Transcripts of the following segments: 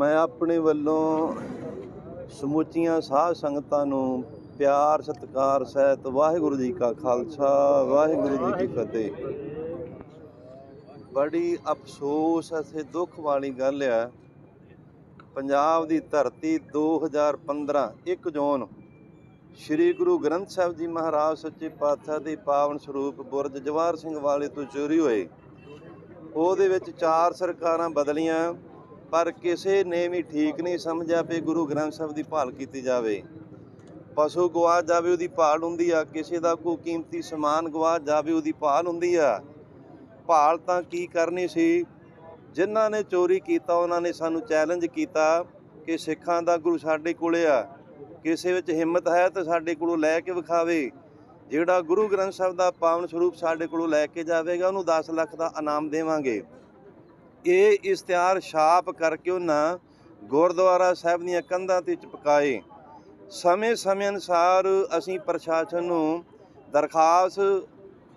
ਮੈਂ ਆਪਣੇ ਵੱਲੋਂ ਸਮੁੱਚੀਆਂ ਸਾਧ ਸੰਗਤਾਂ ਨੂੰ ਪਿਆਰ, ਸਤਿਕਾਰ, ਸਹਿਤ ਵਾਹਿਗੁਰੂ ਜੀ ਕਾ ਖਾਲਸਾ, ਵਾਹਿਗੁਰੂ ਜੀ ਕੀ ਫਤਿਹ। ਬੜੀ ਅਫਸੋਸ ਅਤੇ ਦੁੱਖ ਵਾਲੀ ਗੱਲ ਆ ਪੰਜਾਬ ਦੀ ਧਰਤੀ 2015 1 ਜੂਨ ਸ੍ਰੀ ਗੁਰੂ ਗ੍ਰੰਥ ਸਾਹਿਬ ਜੀ ਮਹਾਰਾਜ ਸੱਚੇ ਪਾਤਸ਼ਾਹ ਦੇ ਪਾਵਨ ਸਰੂਪ ਬੁਰਜ ਜਵਾਹਰ ਸਿੰਘ ਵਾਲੇ ਤੋਂ ਚੋਰੀ ਹੋਏ। ਉਹਦੇ ਵਿੱਚ ਚਾਰ ਸਰਕਾਰਾਂ ਬਦਲੀਆਂ। ਪਰ ਕਿਸੇ ਨੇ ਵੀ ਠੀਕ ਨਹੀਂ ਸਮਝਿਆ ਵੀ ਗੁਰੂ ਗ੍ਰੰਥ ਸਾਹਿਬ ਦੀ ਭਾਲ ਕੀਤੀ ਜਾਵੇ। ਪਸ਼ੂ ਗਵਾ ਜਾਵੇ, ਉਹਦੀ ਭਾਲ ਹੁੰਦੀ ਆ। ਕਿਸੇ ਦਾ ਕੋਈ ਕੀਮਤੀ ਸਮਾਨ ਗਵਾ ਜਾਵੇ, ਉਹਦੀ ਭਾਲ ਹੁੰਦੀ ਆ। ਭਾਲ ਤਾਂ ਕੀ ਕਰਨੀ ਸੀ? ਜਿਨ੍ਹਾਂ ਨੇ ਚੋਰੀ ਕੀਤਾ, ਉਹਨਾਂ ਨੇ ਸਾਨੂੰ ਚੈਲੰਜ ਕੀਤਾ ਕਿ ਸਿੱਖਾਂ ਦਾ ਗੁਰੂ ਸਾਡੇ ਕੋਲੇ ਆ। ਕਿਸੇ ਵਿੱਚ ਹਿੰਮਤ ਹੈ ਤਾਂ ਸਾਡੇ ਕੋਲੋਂ ਲੈ ਕੇ ਵਿਖਾਵੇ। ਜਿਹੜਾ ਗੁਰੂ ਗ੍ਰੰਥ ਸਾਹਿਬ ਦਾ ਪਾਵਨ ਸਰੂਪ ਸਾਡੇ ਕੋਲੋਂ ਲੈ ਕੇ ਜਾਵੇਗਾ, ਉਹਨੂੰ 10 ਲੱਖ ਦਾ ਇਨਾਮ ਦੇਵਾਂਗੇ। ਇਹ ਇਸ਼ਤਿਹਾਰ ਛਾਪ ਕਰਕੇ ਉਹਨਾਂ ਗੁਰਦੁਆਰਾ ਸਾਹਿਬ ਦੀਆਂ ਕੰਧਾਂ ਤੇ ਚਪਕਾਏ। ਸਮੇਂ-ਸਮੇਂ ਅਨੁਸਾਰ ਅਸੀਂ ਪ੍ਰਸ਼ਾਸਨ ਨੂੰ ਦਰਖਾਸਤ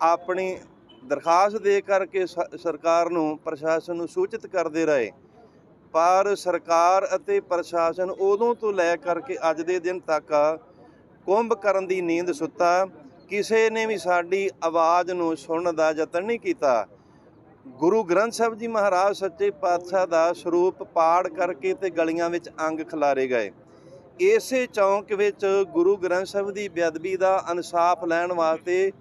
ਆਪਣੀ ਦਰਖਾਸਤ ਦੇ ਕਰਕੇ ਸ- ਸਰਕਾਰ ਨੂੰ, ਪ੍ਰਸ਼ਾਸਨ ਨੂੰ ਸੂਚਿਤ ਕਰਦੇ ਰਹੇ। ਪਰ ਸਰਕਾਰ ਅਤੇ ਪ੍ਰਸ਼ਾਸਨ ਉਦੋਂ ਤੋਂ ਲੈ ਕਰਕੇ ਅੱਜ ਦੇ ਦਿਨ ਤੱਕ ਕੁੰਭ ਕਰਨ ਦੀ ਨੀਂਦ ਸੁੱਤਾ। ਕਿਸੇ ਨੇ ਵੀ ਸਾਡੀ ਆਵਾਜ਼ ਨੂੰ ਸੁਣਨ ਦਾ ਯਤਨ ਨਹੀਂ ਕੀਤਾ। ਗੁਰੂ ਗ੍ਰੰਥ ਸਾਹਿਬ ਜੀ ਮਹਾਰਾਜ ਸੱਚੇ ਪਾਤਸ਼ਾਹ ਦਾ ਸਰੂਪ ਪਾੜ ਕਰਕੇ ਤੇ ਗਲੀਆਂ ਵਿੱਚ ਅੰਗ ਖਿਲਾਰੇ ਗਏ। ਇਸੇ ਚੌਂਕ ਵਿੱਚ ਗੁਰੂ ਗ੍ਰੰਥ ਸਾਹਿਬ ਦੀ ਬੇਅਦਬੀ ਦਾ ਇਨਸਾਫ ਲੈਣ ਵਾਸਤੇ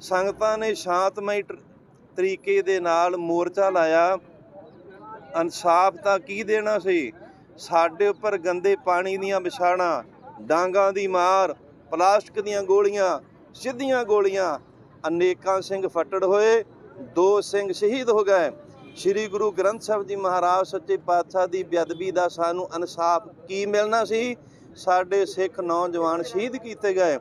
ਸੰਗਤਾਂ ਨੇ ਸ਼ਾਂਤਮਈ ਤਰ- ਤਰੀਕੇ ਦੇ ਨਾਲ ਮੋਰਚਾ ਲਾਇਆ। ਇਨਸਾਫ ਤਾਂ ਕੀ ਦੇਣਾ ਸੀ? ਸਾਡੇ ਉੱਪਰ ਗੰਦੇ ਪਾਣੀ ਦੀਆਂ ਵਿਛਾੜਾਂ, ਡਾਂਗਾਂ ਦੀ ਮਾਰ, ਪਲਾਸਟਿਕ ਦੀਆਂ ਗੋਲੀਆਂ, ਸਿੱਧੀਆਂ ਗੋਲੀਆਂ, ਅਨੇਕਾਂ ਸਿੰਘ ਫੱਟੜ ਹੋਏ। ਦੋ ਸਿੰਘ ਸ਼ਹੀਦ ਹੋ ਗਏ। ਸ੍ਰੀ ਗੁਰੂ ਗ੍ਰੰਥ ਸਾਹਿਬ ਜੀ ਮਹਾਰਾਜ ਸੱਚੇ ਪਾਤਸ਼ਾਹ ਦੀ ਬੇਅਦਬੀ ਦਾ ਸਾਨੂੰ ਇਨਸਾਫ ਕੀ ਮਿਲਣਾ ਸੀ? ਸਾਡੇ ਸਿੱਖ ਨੌਜਵਾਨ ਸ਼ਹੀਦ ਕੀਤੇ ਗਏ।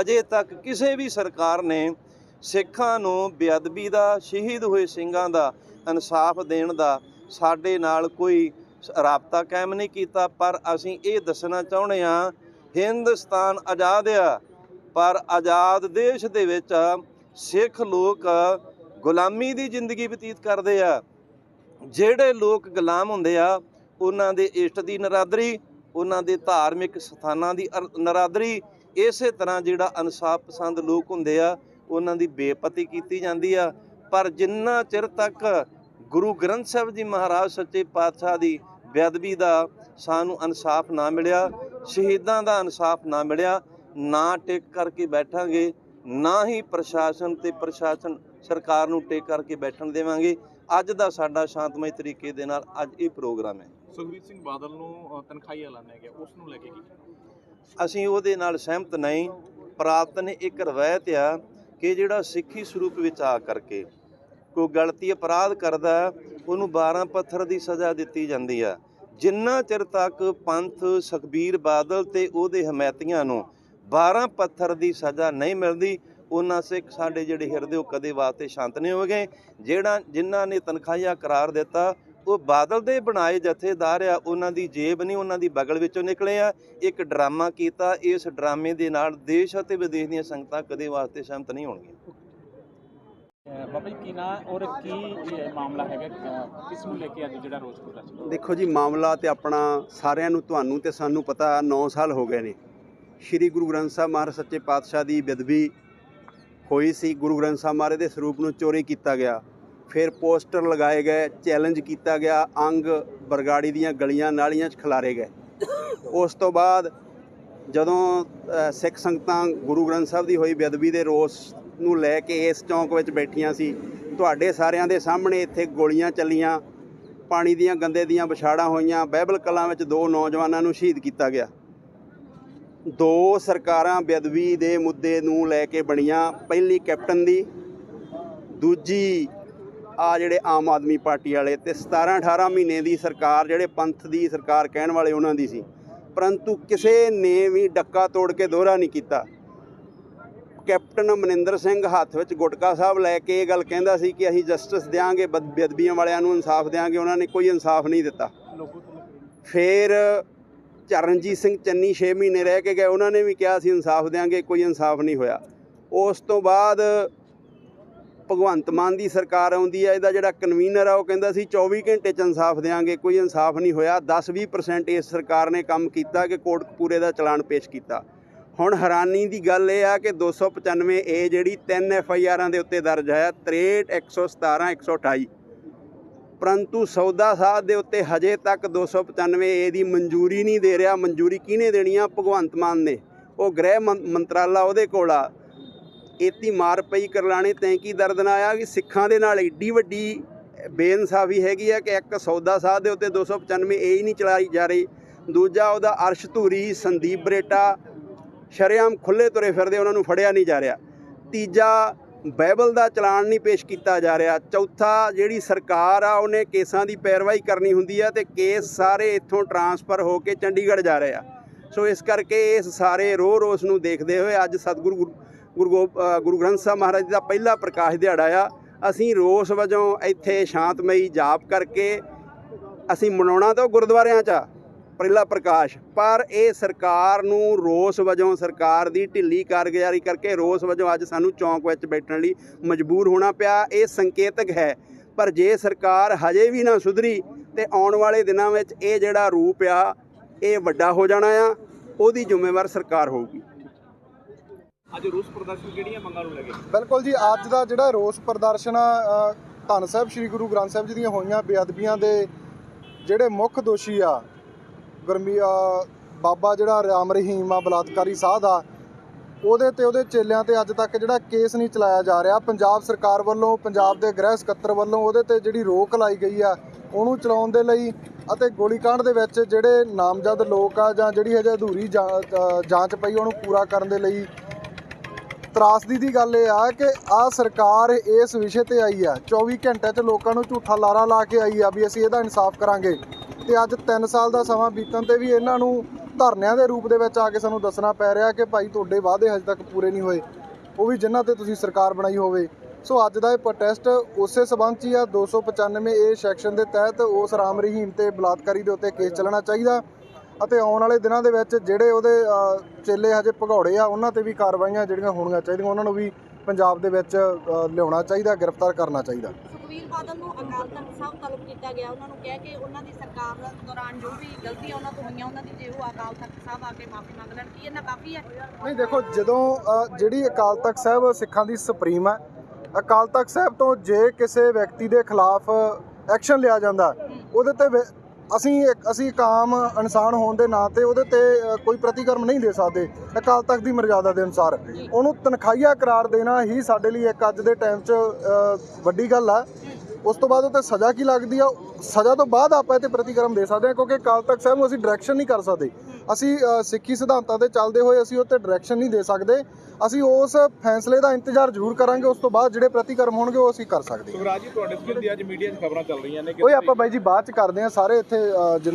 ਅਜੇ ਤੱਕ ਕਿਸੇ ਵੀ ਸਰਕਾਰ ਨੇ ਸਿੱਖਾਂ ਨੂੰ ਬੇਅਦਬੀ ਦਾ, ਸ਼ਹੀਦ ਹੋਏ ਸਿੰਘਾਂ ਦਾ ਇਨਸਾਫ ਦੇਣ ਦਾ ਸਾਡੇ ਨਾਲ ਕੋਈ ਰਾਬਤਾ ਕਾਇਮ ਨਹੀਂ ਕੀਤਾ। ਪਰ ਅਸੀਂ ਇਹ ਦੱਸਣਾ ਚਾਹੁੰਦੇ ਹਾਂ, ਹਿੰਦੁਸਤਾਨ ਆਜ਼ਾਦ ਆ। ਪਰ ਆਜ਼ਾਦ ਦੇਸ਼ ਦੇ ਵਿੱਚ ਸਿੱਖ ਲੋਕ ਗੁਲਾਮੀ ਦੀ ਜ਼ਿੰਦਗੀ ਬਤੀਤ ਕਰਦੇ ਆ। ਜਿਹੜੇ ਲੋਕ ਗੁਲਾਮ ਹੁੰਦੇ ਆ, ਉਹਨਾਂ ਦੇ ਇਸ਼ਟ ਦੀ ਨਰਾਦਰੀ, ਉਹਨਾਂ ਦੇ ਧਾਰਮਿਕ ਸਥਾਨਾਂ ਦੀ ਅਰ- ਨਰਾਦਰੀ, ਇਸੇ ਤਰ੍ਹਾਂ ਜਿਹੜਾ ਇਨਸਾਫ ਪਸੰਦ ਲੋਕ ਹੁੰਦੇ ਆ, ਉਹਨਾਂ ਦੀ ਬੇਪਤੀ ਕੀਤੀ ਜਾਂਦੀ ਆ। ਪਰ ਜਿੰਨਾ ਚਿਰ ਤੱਕ ਗੁਰੂ ਗ੍ਰੰਥ ਸਾਹਿਬ ਜੀ ਮਹਾਰਾਜ ਸੱਚੇ ਪਾਤਸ਼ਾਹ ਦੀ ਬੇਅਦਬੀ ਦਾ ਸਾਨੂੰ ਇਨਸਾਫ ਨਾ ਮਿਲਿਆ, ਸ਼ਹੀਦਾਂ ਦਾ ਇਨਸਾਫ ਨਾ ਮਿਲਿਆ, ਨਾ ਟਿਕ ਕਰਕੇ ਬੈਠਾਂਗੇ, ਨਾ ਹੀ ਪ੍ਰਸ਼ਾਸਨ ਤੇ ਪ੍ਰਸ਼ਾਸਨ ਸਰਕਾਰ ਨੂੰ ਟਿਕ ਕਰਕੇ ਬੈਠਣ ਦੇਵਾਂਗੇ। ਅੱਜ ਦਾ ਸਾਡਾ ਸ਼ਾਂਤਮਈ ਤਰੀਕੇ ਦੇ ਨਾਲ ਅੱਜ ਇਹ ਪ੍ਰੋਗਰਾਮ ਹੈ। ਸੁਖਬੀਰ ਸਿੰਘ ਬਾਦਲ ਨੂੰ ਤਨਖਾਹੀ ਐਲਾਨਿਆ ਗਿਆ ਉਸ ਨੂੰ ਲੈ ਕੇ ਕੀ ਅਸੀਂ ਉਹਦੇ ਨਾਲ ਸਹਿਮਤ ਨਹੀਂ। ਪ੍ਰਾਪਤਨ ਇੱਕ ਰਵਾਇਤ ਆ ਕਿ ਜਿਹੜਾ ਸਿੱਖੀ ਸਰੂਪ ਵਿੱਚ ਆ ਕਰਕੇ ਕੋਈ ਗਲਤੀ ਅਪਰਾਧ ਕਰਦਾ ਉਹਨੂੰ 12 ਪੱਥਰ ਦੀ ਸਜ਼ਾ ਦਿੱਤੀ ਜਾਂਦੀ ਆ। ਜਿੰਨਾ ਚਿਰ ਤੱਕ ਪੰਥ ਸੁਖਬੀਰ ਬਾਦਲ ਤੇ ਉਹਦੇ ਹਮਾਇਤੀਆਂ ਨੂੰ 12 ਪੱਥਰ ਦੀ ਸਜ਼ਾ ਨਹੀਂ ਮਿਲਦੀ ਉਹਨਾਂ ਸਿੱਖ ਸਾਡੇ ਜਿਹੜੇ ਹਿਰਦੇ ਉਹ ਕਦੇ ਵਾਸਤੇ ਸ਼ਾਂਤ ਨਹੀਂ ਹੋਣਗੇ ਜਿਹੜਾ ਜਿਨ੍ਹਾਂ ਨੇ ਤਨਖਾਹੀਆ ਕਰਾਰ ਦਿੱਤਾ ਉਹ ਬਾਦਲ ਦੇ ਬਣਾਏ ਜਥੇਦਾਰ ਆ ਉਹਨਾਂ ਦੀ ਜੇਬ ਨਹੀਂ ਉਹਨਾਂ ਦੀ ਬਗਲ ਵਿੱਚੋਂ ਨਿਕਲੇ ਆ। ਇੱਕ ਡਰਾਮਾ ਕੀਤਾ ਇਸ ਡਰਾਮੇ ਦੇ ਨਾਲ ਦੇਸ਼ ਅਤੇ ਵਿਦੇਸ਼ ਦੀਆਂ ਸੰਗਤਾਂ ਕਦੇ ਵਾਸਤੇ ਸਹਿਮਤ ਨਹੀਂ ਹੋਣਗੀਆਂ। ਅਹ ਬਾਬਾ ਜੀ ਕੀ ਨਾਂ ਔਰ ਕੀ ਇਹ ਮਾਮਲਾ ਹੈਗਾ? ਅਹ ਕਿਸ ਨੂੰ ਲੈ ਕੇ ਅੱਜ ਜਿਹੜਾ ਰੋਜ਼ ਪ੍ਰਦਰਸ਼ਨ ਦੇਖੋ ਜੀ ਮਾਮਲਾ ਤੇ ਆਪਣਾ ਸਾਰਿਆਂ ਨੂੰ ਤੁਹਾਨੂੰ ਤੇ ਸਾਨੂੰ ਪਤਾ 9 ਸਾਲ ਹੋ ਗਏ ਨੇ। ਸ੍ਰੀ ਗੁਰੂ ਗ੍ਰੰਥ ਸਾਹਿਬ ਮਹਾਰਾਜ ਸੱਚੇ ਪਾਤਸ਼ਾਹ ਦੀ ਬੇਅਦਬੀ ਹੋਈ ਸੀ, ਗੁਰੂ ਗ੍ਰੰਥ ਸਾਹਿਬ ਮਹਾਰਾਜ ਦੇ ਸਰੂਪ ਨੂੰ ਚੋਰੀ ਕੀਤਾ ਗਿਆ। ਫਿਰ ਪੋਸਟਰ ਲਗਾਏ ਗਏ, ਚੈਲੰਜ ਕੀਤਾ ਗਿਆ, ਅੰਗ ਬਰਗਾੜੀ ਦੀਆਂ ਗਲੀਆਂ ਨਾਲੀਆਂ 'ਚ ਖਿਲਾਰੇ ਗਏ। ਉਸ ਤੋਂ ਬਾਅਦ ਜਦੋਂ ਸਿੱਖ ਸੰਗਤਾਂ ਗੁਰੂ ਗ੍ਰੰਥ ਸਾਹਿਬ ਦੀ ਹੋਈ ਬੇਅਦਬੀ ਦੇ ਰੋਸ ਨੂੰ ਲੈ ਕੇ ਇਸ ਚੌਂਕ ਵਿੱਚ ਬੈਠੀਆਂ ਸੀ, ਤੁਹਾਡੇ ਸਾਰਿਆਂ ਦੇ ਸਾਹਮਣੇ ਇੱਥੇ ਗੋਲੀਆਂ ਚੱਲੀਆਂ, ਪਾਣੀ ਦੀਆਂ ਗੰਦੇ ਦੀਆਂ ਵਿਛਾੜਾਂ ਹੋਈਆਂ, ਬਹਿਬਲ ਕਲਾਂ ਵਿੱਚ ਦੋ ਨੌਜਵਾਨਾਂ ਨੂੰ ਸ਼ਹੀਦ ਕੀਤਾ ਗਿਆ। ਦੋ ਸਰਕਾਰਾਂ ਬੇਅਦਬੀ ਦੇ ਮੁੱਦੇ ਨੂੰ ਲੈ ਕੇ ਬਣੀਆਂ। ਪਹਿਲੀ ਕੈਪਟਨ ਦੀ ਦੂਜੀ ਆ ਜਿਹੜੇ ਆਮ ਆਦਮੀ ਪਾਰਟੀ ਵਾਲੇ ਤੇ 17 18 ਮਹੀਨੇ ਦੀ ਸਰਕਾਰ ਜਿਹੜੇ ਪੰਥ ਦੀ ਸਰਕਾਰ ਕਹਿਣ ਵਾਲੇ ਉਹਨਾਂ ਦੀ ਸੀ। ਪਰੰਤੂ ਕਿਸੇ ਨੇ ਵੀ ਡੱਕਾ ਤੋੜ ਕੇ ਦੋਹਰਾ ਨਹੀਂ ਕੀਤਾ। ਕੈਪਟਨ ਮਨਿੰਦਰ ਸਿੰਘ ਹੱਥ ਵਿੱਚ ਗੁਟਕਾ ਸਾਹਿਬ ਲੈ ਕੇ ਇਹ ਗੱਲ ਕਹਿੰਦਾ ਸੀ ਕਿ ਅਸੀਂ ਜਸਟਿਸ ਦਿਆਂਗੇ ਬਦ- ਬੇਅਦਬੀਆਂ ਵਾਲਿਆਂ ਨੂੰ ਇਨਸਾਫ ਦਿਆਂਗੇ ਉਹਨਾਂ ਨੇ ਕੋਈ ਇਨਸਾਫ ਨਹੀਂ ਦਿੱਤਾ। ਫਿਰ ਚਰਨਜੀਤ ਸਿੰਘ ਚੰਨੀ 6 ਮਹੀਨੇ ਰਹਿ ਕੇ ਗਏ, ਉਹਨਾਂ ਨੇ ਵੀ ਕਿਹਾ ਸੀ ਇਨਸਾਫ ਦਿਆਂਗੇ, ਕੋਈ ਇਨਸਾਫ ਨਹੀਂ ਹੋਇਆ। ਉਸ ਤੋਂ ਬਾਅਦ ਭਗਵੰਤ ਮਾਨ ਦੀ ਸਰਕਾਰ ਆਉਂਦੀ ਹੈ ਇਹਦਾ ਜਿਹੜਾ ਕਨਵੀਨਰ ਆ, ਉਹ ਕਹਿੰਦਾ ਸੀ 24 ਘੰਟੇ ਚ ਇਨਸਾਫ ਦੇਵਾਂਗੇ ਕੋਈ ਇਨਸਾਫ ਨਹੀਂ ਹੋਇਆ। 10-20% ਇਸ ਸਰਕਾਰ ਨੇ ਕੰਮ ਕੀਤਾ ਕਿ ਕੋਟਕਪੂਰੇ ਦਾ ਚਲਾਨ ਪੇਸ਼ ਕੀਤਾ। ਹੁਣ ਹੈਰਾਨੀ ਦੀ ਗੱਲ ਇਹ ਆ ਕਿ 295 ਏ ਜਿਹੜੀ 3 ਐਫ ਆਈ ਆਰਾਂ ਦੇ ਉੱਤੇ ਦਰਜ ਹੈ 63 117 128 ਪਰੰਤੂ ਸੌਦਾ ਸਾਧ ਦੇ ਉੱਤੇ ਹਜੇ ਤੱਕ 295 ਏ ਦੀ ਮਨਜ਼ੂਰੀ ਨਹੀਂ ਦੇ ਰਿਹਾ। ਮਨਜ਼ੂਰੀ ਕਿਹਨੇ ਦੇਣੀ ਆ? ਭਗਵੰਤ ਮਾਨ ਨੇ। ਉਹ ਗ੍ਰਹਿ ਮੰਤਰਾਲਾ ਉਹਦੇ ਕੋਲ ਆ। ਇਤੀ ਮਾਰ ਪਈ ਕਰਲਾਣੇ, ਤੈਂ ਕੀ ਦਰਦ ਨਾ ਆਇਆ ਕਿ ਸਿੱਖਾਂ ਦੇ ਨਾਲ ਏਡੀ ਵੱਡੀ ਬੇਇਨਸਾਫੀ ਹੈਗੀ ਆ ਕਿ ਇੱਕ ਸੌਦਾ ਸਾਧ ਦੇ ਉੱਤੇ 295 ਏ ਹੀ ਨਹੀਂ ਚਲਾਈ ਜਾ ਰਹੀ। ਦੂਜਾ ਉਹਦਾ ਅਰਸ਼ ਧੂਰੀ, ਸੰਦੀਪ ਬਰੇਟਾ ਸ਼ਰੇਆਮ ਖੁੱਲੇ ਤੁਰੇ ਫਿਰਦੇ, ਉਹਨਾਂ ਨੂੰ ਫੜਿਆ ਨਹੀਂ ਜਾ ਰਿਹਾ। ਤੀਜਾ ਬਾਈਬਲ ਦਾ ਚਲਾਨ ਨਹੀਂ ਪੇਸ਼ ਕੀਤਾ ਜਾ ਰਿਹਾ। ਚੌਥਾ ਜਿਹੜੀ ਸਰਕਾਰ ਆ, ਉਹਨੇ ਕੇਸਾਂ ਦੀ ਪੈਰਵਾਈ ਕਰਨੀ ਹੁੰਦੀ ਆ ਤੇ ਕੇਸ ਸਾਰੇ ਇੱਥੋਂ ਟਰਾਂਸਫਰ ਹੋ ਕੇ ਚੰਡੀਗੜ੍ਹ ਜਾ ਰਹੇ ਆ। ਸੋ ਇਸ ਕਰਕੇ ਇਸ ਸਾਰੇ ਰੋਹ ਰੋਸ ਨੂੰ ਦੇਖਦੇ ਹੋਏ ਅੱਜ ਸਤਿਗੁਰੂ ਗੁਰੂ ਗੁਰੂ ਗੋ- ਗੁਰੂ ਗ੍ਰੰਥ ਸਾਹਿਬ ਮਹਾਰਾਜ ਜੀ ਦਾ ਪਹਿਲਾ ਪ੍ਰਕਾਸ਼ ਦਿਹਾੜਾ ਆ। ਅਸੀਂ ਰੋਸ ਵਜੋਂ ਇੱਥੇ ਸ਼ਾਂਤਮਈ ਜਾਪ ਕਰਕੇ ਅਸੀਂ ਮਨਾਉਣਾ ਤਾਂ ਗੁਰਦੁਆਰਿਆਂ 'ਚ ਆ। ਪਹਿਲਾ ਪ੍ਰਕਾਸ਼ ਪਰ ਇਹ ਸਰਕਾਰ ਨੂੰ ਰੋਸ ਵਜੋਂ ਸਰਕਾਰ ਦੀ ਢਿੱਲੀ ਕਾਰਗੁਜ਼ਾਰੀ ਕਰਕੇ ਰੋਸ ਵਜੋਂ ਅੱਜ ਸਾਨੂੰ ਚੌਂਕ ਵਿੱਚ ਬੈਠਣ ਲਈ ਮਜਬੂਰ ਹੋਣਾ ਪਿਆ ਇਹ ਸੰਕੇਤਕ ਹੈ। ਪਰ ਜੇ ਸਰਕਾਰ ਹਜੇ ਵੀ ਨਾ ਸੁਧਰੀ ਤੇ ਆਉਣ ਵਾਲੇ ਦਿਨਾਂ ਵਿੱਚ ਇਹ ਜਿਹੜਾ ਰੂਪ ਆ ਇਹ ਵੱਡਾ ਹੋ ਜਾਣਾ ਆ ਉਹਦੀ ਜ਼ਿੰਮੇਵਾਰ ਸਰਕਾਰ ਹੋਊਗੀ। ਅੱਜ ਰੋਸ ਪ੍ਰਦਰਸ਼ਨ ਕਿਹੜੀਆਂ ਮੰਗਾਂ ਨੂੰ ਲੈ ਕੇ? ਬਿਲਕੁਲ ਜੀ ਅੱਜ ਦਾ ਜਿਹੜਾ ਰੋਸ ਪ੍ਰਦਰਸ਼ਨ ਧੰਨ ਸਾਹਿਬ ਸ੍ਰੀ ਗੁਰੂ ਗ੍ਰੰਥ ਸਾਹਿਬ ਜੀ ਦੀਆਂ ਹੋਈਆਂ ਬੇਅਦਬੀਆਂ ਦੇ ਜਿਹੜੇ ਮੁੱਖ ਦੋਸ਼ੀ ਆ ਗੁਰਮੀ ਬਾਬਾ ਜਿਹੜਾ ਰਾਮ ਰਹੀਮ ਆ, ਬਲਾਤਕਾਰੀ ਸਾਧ ਆ, ਉਹਦੇ ਤੇ, ਉਹਦੇ ਚੇਲਿਆਂ ਤੇ ਅੱਜ ਤੱਕ ਜਿਹੜਾ ਕੇਸ ਨਹੀਂ ਚਲਾਇਆ ਜਾ ਰਿਹਾ। ਪੰਜਾਬ ਸਰਕਾਰ ਵੱਲੋਂ, ਪੰਜਾਬ ਦੇ ਗ੍ਰਹਿ ਸਕੱਤਰ ਵੱਲੋਂ ਉਹਦੇ ਤੇ ਜਿਹੜੀ ਰੋਕ ਲਾਈ ਗਈ ਆ, ਉਹਨੂੰ ਚਲਾਉਣ ਦੇ ਲਈ ਅਤੇ ਗੋਲੀकांड ਦੇ ਵਿੱਚ ਜਿਹੜੇ ਨਾਮਜ਼ਦ ਲੋਕ ਆ ਜਾਂ ਜਿਹੜੀ ਹਜੇ ਅਧੂਰੀ ਜਾਂਚ ਪਈ, ਉਹਨੂੰ ਪੂਰਾ ਕਰਨ ਦੇ ਲਈ ਤਰਾਸਦੀ ਦੀ ਗੱਲ ਇਹ ਆ ਕਿ ਆ ਸਰਕਾਰ ਇਸ ਵਿਸ਼ੇ ਤੇ ਆਈ ਆ। 24 ਘੰਟੇ 'ਚ ਲੋਕਾਂ ਨੂੰ ਝੂਠਾ ਲਾਰਾ ਲਾ ਕੇ ਆਈ ਆ ਵੀ ਅਸੀਂ ਇਹਦਾ ਇਨਸਾਫ ਕਰਾਂਗੇ। ਤੇ ਅੱਜ 3 ਸਾਲ ਦਾ ਸਮਾਂ ਬੀਤਣ ਤੇ ਵੀ ਇਹਨਾਂ ਨੂੰ ਧਰਨਿਆਂ ਦੇ ਰੂਪ ਦੇ ਵਿੱਚ ਆ ਕੇ ਸਾਨੂੰ ਦੱਸਣਾ ਪੈ ਰਿਹਾ ਕਿ ਭਾਈ ਤੁਹਾਡੇ ਵਾਅਦੇ ਹਜੇ ਤੱਕ ਪੂਰੇ ਨਹੀਂ ਹੋਏ। ਉਹ ਵੀ ਜਿਨ੍ਹਾਂ ਤੇ ਤੁਸੀਂ ਸਰਕਾਰ ਬਣਾਈ ਹੋਵੇ। ਸੋ ਅੱਜ ਦਾ ਇਹ ਪ੍ਰੋਟੈਸਟ ਉਸੇ ਸਬੰਧ 'ਚ ਹੀ ਆ 295 ਏ ਸੈਕਸ਼ਨ ਦੇ ਤਹਿਤ ਉਸ ਰਾਮ ਰਹੀਮ ਤੇ ਬਲਾਤਕਾਰੀ ਦੇ ਉੱਤੇ ਕੇਸ ਚੱਲਣਾ ਚਾਹੀਦਾ ਅਤੇ ਆਉਣ ਵਾਲੇ ਦਿਨਾਂ ਦੇ ਵਿੱਚ ਜਿਹੜੇ ਉਹਦੇ ਚੇਲੇ ਹਜੇ ਭਗੌੜੇ ਆ, ਉਹਨਾਂ ਤੇ ਵੀ ਕਾਰਵਾਈਆਂ ਜਿਹੜੀਆਂ ਹੋਣੀਆਂ ਚਾਹੀਦੀਆਂ, ਉਹਨਾਂ ਨੂੰ ਵੀ ਪੰਜਾਬ ਦੇ ਵਿੱਚ ਅ, ਲਿਆਉਣਾ ਚਾਹੀਦਾ ਗ੍ਰਿਫਤਾਰ ਕਰਨਾ ਚਾਹੀਦਾ। ਸੁਖਵੀਰ ਬਾਦਲ ਨੂੰ ਅਕਾਲ ਤਖਤ ਸਾਹਿਬ ਤਲਬ ਕੀਤਾ ਗਿਆ। ਉਹਨਾਂ ਨੂੰ ਕਿਹਾ ਕਿ ਉਹਨਾਂ ਦੀ ਸਰਕਾਰ ਦੌਰਾਨ ਜੋ ਵੀ ਗਲਤੀਆਂ ਉਹਨਾਂ ਤੋਂ ਹੋਈਆਂ ਉਹਨਾਂ ਦੀ ਜੇ ਉਹ ਅਕਾਲ ਤਖਤ ਸਾਹਿਬ ਆ ਕੇ ਮਾਫੀ ਮੰਗ ਲੈਣ। ਕੀ ਇਹਨਾਂ ਕਾਫੀ ਹੈ? ਨਹੀਂ ਦੇਖੋ ਜਦੋਂ ਅ, ਜਿਹੜੀ ਅਕਾਲ ਤਖਤ ਸਾਹਿਬ ਸਿੱਖਾਂ ਦੀ ਸੁਪਰੀਮ ਹੈ ਅਕਾਲ ਤਖਤ ਸਾਹਿਬ ਤੋਂ ਜੇ ਕਿਸੇ ਵਿਅਕਤੀ ਦੇ ਖਿਲਾਫ ਐਕਸ਼ਨ ਲਿਆ ਜਾਂਦਾ ਉਹਦੇ ਤੇ ਵਿ- ਅਸੀਂ ਇੱਕ ਅਸੀਂ ਇੱਕ ਆਮ ਇਨਸਾਨ ਹੋਣ ਦੇ ਨਾਂ ਤੇ ਉਹਦੇ ਤੇ ਕੋਈ ਪ੍ਰਤੀਕਰਮ ਨਹੀਂ ਦੇ ਸਕਦੇ, ਅਕਾਲ ਤਖਤ ਦੀ ਮਰਜ਼ਾਦਾ ਦੇ ਅਨੁਸਾਰ। ਉਹਨੂੰ ਤਨਖਾਹੀਆ ਕਰਾਰ ਦੇਣਾ ਹੀ ਸਾਡੇ ਲਈ ਇੱਕ ਅੱਜ ਦੇ ਟਾਈਮ 'ਚ ਵੱਡੀ ਗੱਲ ਆ। ਉਸ ਤੋਂ ਬਾਅਦ ਉਹ ਤੇ ਸਜ਼ਾ ਕੀ ਲੱਗਦੀ ਆ? ਸਜ਼ਾ ਤੋਂ ਬਾਅਦ ਆਪਾਂ ਤੇ ਪ੍ਰਤੀਕਰਮ ਦੇ ਸਕਦੇ ਹਾਂ ਕਿਉਂਕਿ ਅਕਾਲ ਤਖਤ ਸਾਹਿਬ ਨੂੰ ਅਸੀਂ ਡਾਇਰੈਕਸ਼ਨ ਨਹੀਂ ਕਰ ਸਕਦੇ। ਅਸੀਂ ਸਿੱਖੀ ਸਿਧਾਂਤਾਂ ਤੇ ਚੱਲਦੇ ਹੋਏ ਅਸੀਂ ਉਹ ਤੇ ਡਾਇਰੈਕਸ਼ਨ ਨਹੀਂ ਦੇ ਸਕਦੇ। ਅਸੀਂ ਉਸ ਫੈਸਲੇ ਦਾ ਇੰਤਜ਼ਾਰ ਜ਼ਰੂਰ ਕਰਾਂਗੇ ਉਸ ਤੋਂ ਬਾਅਦ ਜਿਹੜੇ ਪ੍ਰਤੀਕਰਮ ਹੋਣਗੇ ਉਹ ਅਸੀਂ ਕਰ ਸਕਦੇ ਹਾਂ। ਸੁਖਰਾਜ ਜੀ ਤੁਹਾਡੇ ਸੰਬੰਧੀ ਅੱਜ ਮੀਡੀਆ 'ਚ ਖਬਰਾਂ ਚੱਲ ਰਹੀਆਂ ਨੇ ਕਿ ਓਏ ਆਪਾਂ ਬਾਈ ਜੀ ਬਾਅਦ ਚ ਕਰਦੇ ਹਾਂ ਸਾਰੇ ਇੱਥੇ ਜਿੰਨੇ